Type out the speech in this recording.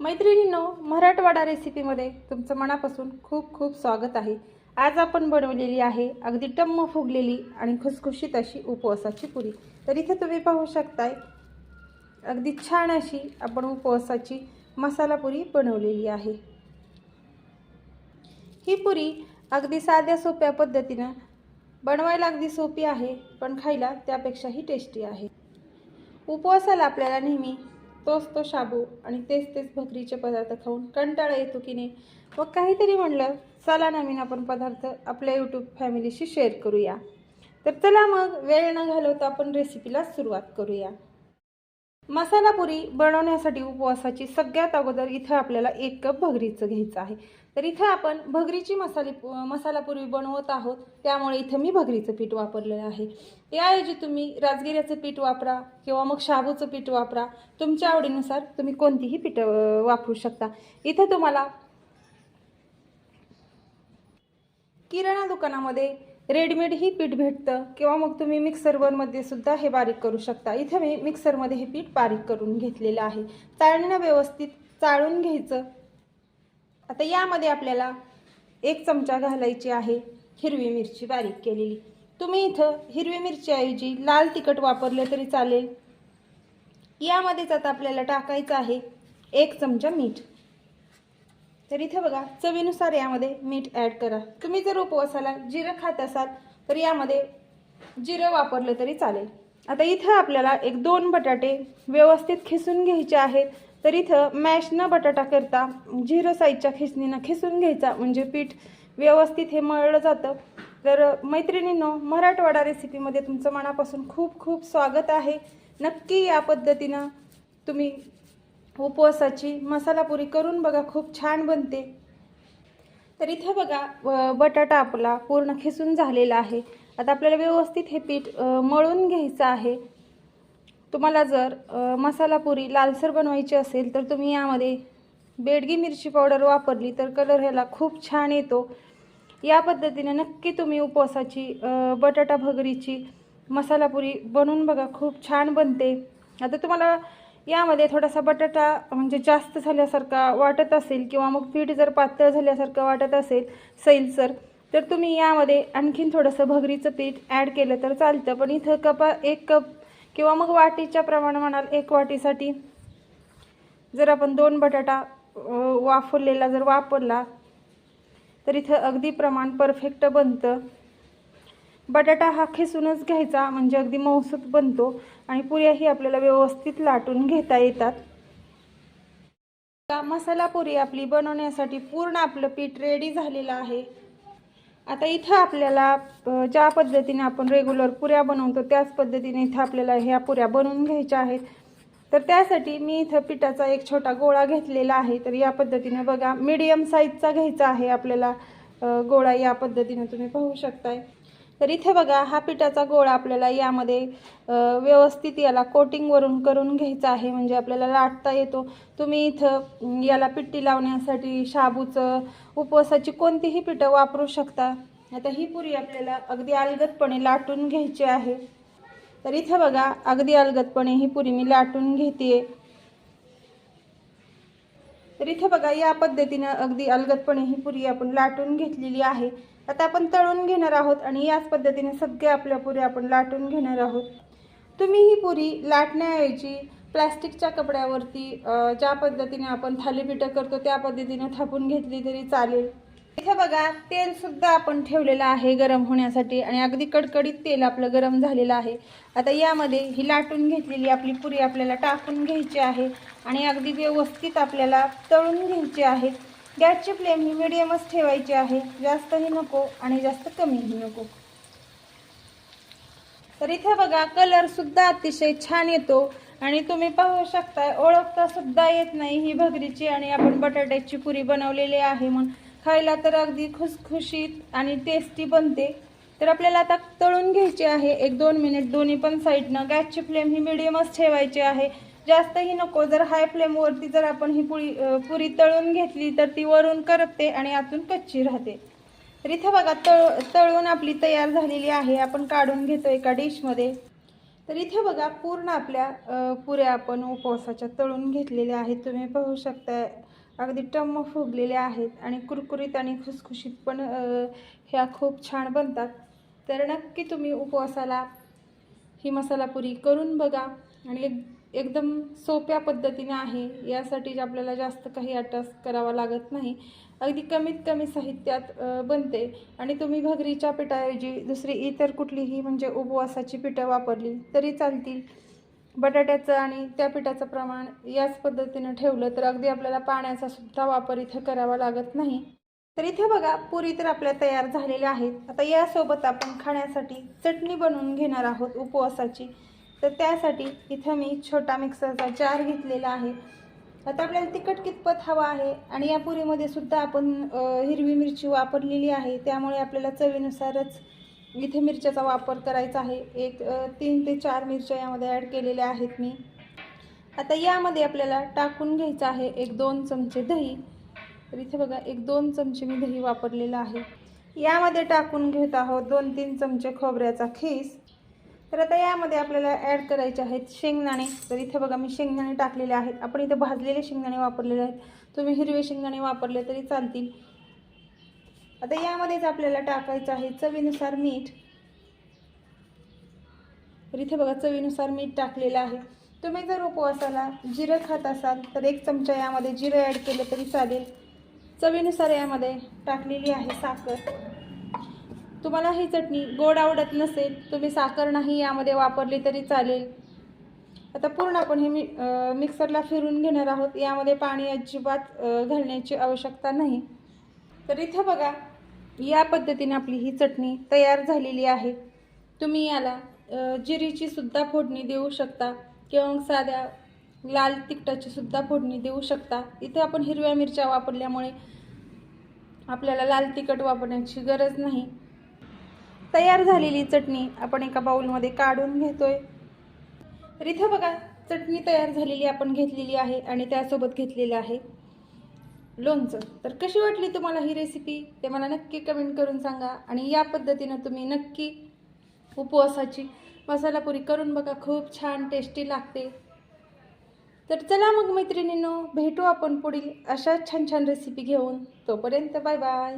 मैत्रिणींनो मराठवाडा रेसिपीमध्ये तुमचं मनापासून खूप खूप स्वागत आहे. आज आपण बनवलेली आहे अगदी टम्म फुगलेली आणि खुसखुशीत अशी उपवासाची पुरी. तर इथे तुम्ही पाहू शकताय अगदी छान अशी आपण उपवासाची मसाला पुरी बनवलेली आहे. ही पुरी अगदी साध्या सोप्या पद्धतीनं बनवायला अगदी सोपी आहे पण खायला त्यापेक्षाही टेस्टी आहे. उपवासाला आपल्याला नेहमी तोच तो शाबू आणि तेच तेच भकरीचे पदार्थ खाऊन कंटाळा येतो की नाही? मग काहीतरी म्हणलं चला नवीन आपण पदार्थ आपल्या यूट्यूब फॅमिलीशी शेअर करूया. तर चला मग वेळ न घालवता आपण रेसिपीला सुरुवात करूया. मसाला पुरी बनवण्यासाठी उपवासाची सगळ्यात अगोदर इथं आपल्याला एक कप भगरीचं घ्यायचं आहे. तर इथं आपण भगरीची मसाली मसाला पुरी बनवत आहोत. त्यामुळे इथं मी भगरीचं पीठ वापरलेलं आहे. याऐवजी तुम्ही राजगिऱ्याचं पीठ वापरा किंवा मग शाबूचं पीठ वापरा. तुमच्या आवडीनुसार तुम्ही कोणतीही पीठ वापरू शकता. इथं तुम्हाला किराणा दुकानामध्ये रेडीमेड ही पीठ भेटतं. किंवा मग तुम्ही मिक्सरवरमध्ये सुद्धा हे बारीक करू शकता. इथे मी मिक्सरमध्ये हे पीठ बारीक करून घेतलेलं आहे. चाळणीनं व्यवस्थित चाळून घ्यायचं. आता यामध्ये आपल्याला एक चमचा घालायची आहे. हिरवी मिरची बारीक केलेली. तुम्ही इथं हिरवी मिरचीऐवजी लाल तिखट वापरलं तरी चालेल. यामध्येच आता आपल्याला टाकायचं आहे एक चमचा मीठ. तर इथं बघा चवीनुसार यामध्ये मीठ ॲड करा. तुम्ही जर उपवासाला जिरं खात असाल तर यामध्ये जिरं वापरलं तरी चालेल. आता इथं आपल्याला एक दोन बटाटे व्यवस्थित खिसून घ्यायचे आहेत. तर इथं मॅश न बटाटा करता झिरो साईजच्या खिसणीनं खिसून घ्यायचा म्हणजे पीठ व्यवस्थित हे मळलं जातं. तर मैत्रिणींनो मराठवाडा रेसिपीमध्ये तुमचं मनापासून खूप खूप स्वागत आहे. नक्की या पद्धतीनं तुम्ही उपवासाची मसाला पुरी करून बघा खूप छान बनते. तर इथे बघा व- बटाटा आपला पूर्ण खिसून झालेला आहे. आता आपल्याला व्यवस्थित हे पीठ मळून घ्यायचं आहे. तुम्हाला जर मसालापुरी मसाला पुरी लालसर बनवायची असेल तर तुम्ही यामध्ये बेडगी मिरची पावडर वापरली तर कलर ह्याला खूप छान येतो. या पद्धतीने नक्की तुम्ही उपवासाची बटाटा भगरीची मसाला पुरी बनवून बघा खूप छान बनते. आता तुम्हाला यामध्ये थोडासा बटाटा म्हणजे जास्त झाल्यासारखा वाटत असेल किंवा मग पीठ जर पातळ झाल्यासारखं वाटत असेल सैलसर तर तुम्ही यामध्ये आणखीन थोडंसं भगरीचं पीठ ॲड केलं तर चालतं. पण इथं कपा एक कप किंवा मग वाटीच्या प्रमाण म्हणाल एक वाटीसाठी जर आपण दोन बटाटा वाफरलेला जर वापरला तर इथं अगदी प्रमाण परफेक्ट बनतं. बटाटा हा खिसूनच घ्यायचा म्हणजे अगदी मऊसूत बनतो आणि पुऱ्याही आपल्याला व्यवस्थित लाटून घेता येतात. मसाला पुरी आपली बनवण्यासाठी पूर्ण आपलं पीठ रेडी झालेलं आहे. आता इथं आपल्याला ज्या पद्धतीने आपण रेग्युलर पुऱ्या बनवतो त्याच पद्धतीने इथं आपल्याला ह्या पुऱ्या बनवून घ्यायच्या आहेत. तर त्यासाठी मी इथं पिठाचा एक छोटा गोळा घेतलेला आहे. तर या पद्धतीने बघा मीडियम साईजचा घ्यायचा आहे आपल्याला. गोळा या पद्धतीने तुम्ही पाहू शकताय. तर इथे बघा हा पिठाचा गोळा आपल्याला यामध्ये व्यवस्थित याला कोटिंगवरून करून घ्यायचा आहे. म्हणजे आपल्याला लाटता येतो. तुम्ही इथं याला पिट्टी लावण्यासाठी शाबूचं उपवासाची कोणतीही पिठं वापरू शकता. आता ही पुरी आपल्याला अगदी अलगदपणे लाटून घ्यायची आहे. तर इथे बघा अगदी अलगदपणे ही पुरी मी लाटून घेते तर इथे बघा या पद्धतीनं अगदी अलगदपणे ही पुरी आपण लाटून घेतलेली आहे. आता आपण तळून घेणार आहोत आणि याच पद्धतीने सगळ्या आपल्या पुरी आपण लाटून घेणार आहोत. तुम्ही ही पुरी लाटण्याऐवजी प्लॅस्टिकच्या कपड्यावरती ज्या पद्धतीने आपण थालीपीठं करतो त्या पद्धतीने थापून घेतली तरी चालेल. इथे बघा तेलसुद्धा आपण ठेवलेलं आहे गरम होण्यासाठी आणि अगदी कडकडीत तेल आपलं गरम झालेलं आहे. आता यामध्ये ही लाटून घेतलेली आपली पुरी आपल्याला टाकून घ्यायची आहे आणि अगदी व्यवस्थित आपल्याला तळून घ्यायची आहे. गॅसची फ्लेम ही मिडियमच ठेवायची आहे. जास्तही नको आणि जास्त कमीही नको. तर इथे बघा कलर सुद्धा अतिशय छान येतो आणि तुम्ही पाहू शकताय ओळखता सुद्धा येत नाही ही भगरीची आणि आपण बटाट्याची पुरी बनवलेली आहे म्हणून. खायला तर अगदी खुसखुशीत आणि टेस्टी बनते. तर आपल्याला आता तळून घ्यायची आहे. एक दोन मिनिट दोन्ही पण साईडनं गॅसची फ्लेम ही मिडियमच ठेवायची आहे. जास्तही नको. जर हाय फ्लेमवरती जर आपण ही पुळी पुरी तळून घेतली तर ती वरून करपते आणि आतून कच्ची राहते. तर इथं बघा तळ तळून आपली तयार झालेली आहे. आपण काढून घेतो एका डिशमध्ये तर इथे बघा पूर्ण आपल्या पुऱ्या आपण उपवासाच्या तळून घेतलेल्या आहेत. तुम्ही पाहू शकता अगदी टम्म फुगलेल्या आहेत आणि कुरकुरीत आणि खुसखुशीत पण ह्या खूप छान बनतात. तर नक्की तुम्ही उपवासाला ही मसाला पुरी करून बघा. आणि एक एकदम सोप्या पद्धतीने आहे. यासाठी आपल्याला जास्त काही अटॅच करावा लागत नाही अगदी कमीत कमी साहित्यात बनते. आणि तुम्ही भगरीच्या पिठाऐवजी दुसरी इतर कुठलीही म्हणजे उपवासाची पिठं वापरली तरी चालतील. बटाट्याचं आणि त्या पिठाचं प्रमाण याच पद्धतीनं ठेवलं तर अगदी आपल्याला पाण्याचा सुद्धा वापर इथं करावा लागत नाही. तर इथे बघा पुरी तर आपल्या तयार झालेल्या आहेत. आता यासोबत आपण खाण्यासाठी चटणी बनवून घेणार आहोत उपवासाची. तर त्यासाठी इथं मी छोटा मिक्सरचा जार घेतलेला आहे. आता आपल्याला तिखट कितपत हवा आहे आणि या पुरीमध्ये सुद्धा आपण हिरवी मिरची वापरलेली आहे. त्यामुळे आपल्याला चवीनुसारच इथे मिरच्याचा वापर करायचा आहे. एक तीन ते चार मिरच्या यामध्ये ॲड केलेल्या आहेत मी. आता यामध्ये आपल्याला टाकून घ्यायचं आहे एक दोन चमचे दही. तर इथे बघा एक दोन चमचे मी दही वापरलेलं आहे. यामध्ये टाकून घेत आहोत दोन तीन चमचे खोबऱ्याचा खीस. तर आता यामध्ये आपल्याला ॲड करायचे आहेत शेंगदाणे. तर इथे बघा मी शेंगदाणे टाकलेले आहेत. आपण इथे भाजलेले शेंगदाणे वापरलेले आहेत. तुम्ही हिरवे शेंगदाणे वापरले तरी चालतील. आता यामध्येच आपल्याला टाकायचं आहे चवीनुसार मीठ. तर इथे बघा चवीनुसार मीठ टाकलेलं आहे. तुम्ही जर उपवासाला जिरं खात असाल तर एक चमचा यामध्ये जिरं ॲड केलं तरी चालेल. चवीनुसार यामध्ये टाकलेली आहे साखर. तुम्हाला ही चटणी गोड आवडत नसेल तुम्ही साखर नाही यामध्ये वापरली तरी चालेल. आता पूर्ण आपण हे मी मिक्सरला फिरून घेणार आहोत. यामध्ये पाणी अजिबात घालण्याची आवश्यकता नाही. तर इथं बघा या पद्धतीने आपली ही चटणी तयार झालेली आहे. तुम्ही याला जिरीची सुद्धा फोडणी देऊ शकता किंवा साध्या लाल तिखटाची सुद्धा फोडणी देऊ शकता. इथे आपण हिरव्या मिरच्या वापरल्यामुळे आपल्याला लाल तिखट वापरण्याची गरज नाही. तयार झालेली चटणी आपण एका बाऊलमध्ये काढून घेतोय. तर इथं बघा चटणी तयार झालेली आपण घेतलेली आहे आणि त्यासोबत घेतलेलं आहे लोणचं. तर कशी वाटली तुम्हाला ही रेसिपी ते मला नक्की कमेंट करून सांगा आणि या पद्धतीनं तुम्ही नक्की उपवासाची मसाला पुरी करून बघा. खूप छान टेस्टी लागते. तर चला मग मैत्रिणींनो भेटू आपण पुढील अशा छान छान रेसिपी घेऊन. तोपर्यंत बाय बाय